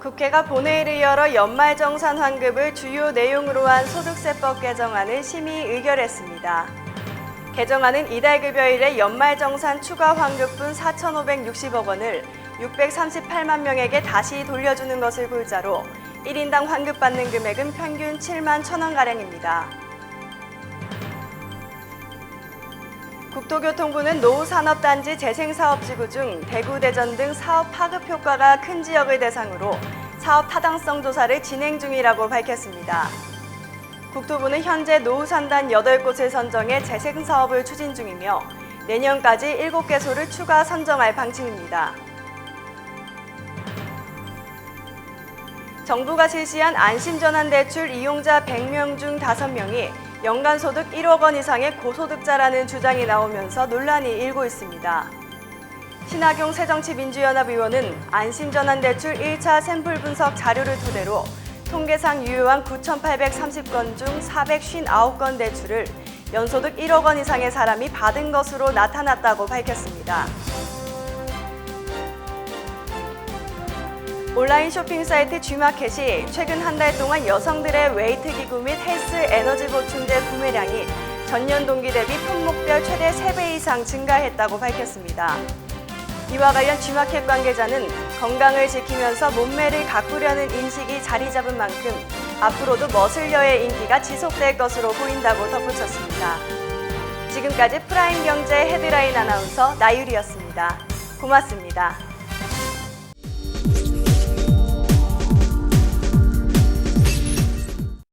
국회가 본회의를 열어 연말정산 환급을 주요 내용으로 한 소득세법 개정안을 심의 의결했습니다. 개정안은 이달 급여일에 연말정산 추가 환급분 4,560억 원을 638만 명에게 다시 돌려주는 것을 골자로 1인당 환급받는 금액은 평균 7만 1,000원가량입니다. 국토교통부는 노후산업단지 재생사업지구 중 대구, 대전 등 사업 파급 효과가 큰 지역을 대상으로 사업 타당성 조사를 진행 중이라고 밝혔습니다. 국토부는 현재 노후산단 8곳을 선정해 재생사업을 추진 중이며 내년까지 7개소를 추가 선정할 방침입니다. 정부가 실시한 안심전환대출 이용자 100명 중 5명이 연간 소득 1억 원 이상의 고소득자라는 주장이 나오면서 논란이 일고 있습니다. 신학용 새정치민주연합 의원은 안심전환 대출 1차 샘플 분석 자료를 토대로 통계상 유효한 9,830건 중 459건 대출을 연소득 1억 원 이상의 사람이 받은 것으로 나타났다고 밝혔습니다. 온라인 쇼핑 사이트 G마켓이 최근 한 달 동안 여성들의 웨이트 기구 및 헬스 에너지 보충제 구매량이 전년 동기 대비 품목별 최대 3배 이상 증가했다고 밝혔습니다. 이와 관련 G마켓 관계자는 건강을 지키면서 몸매를 가꾸려는 인식이 자리 잡은 만큼 앞으로도 머슬녀의 인기가 지속될 것으로 보인다고 덧붙였습니다. 지금까지 프라임 경제 헤드라인 아나운서 나유리였습니다. 고맙습니다.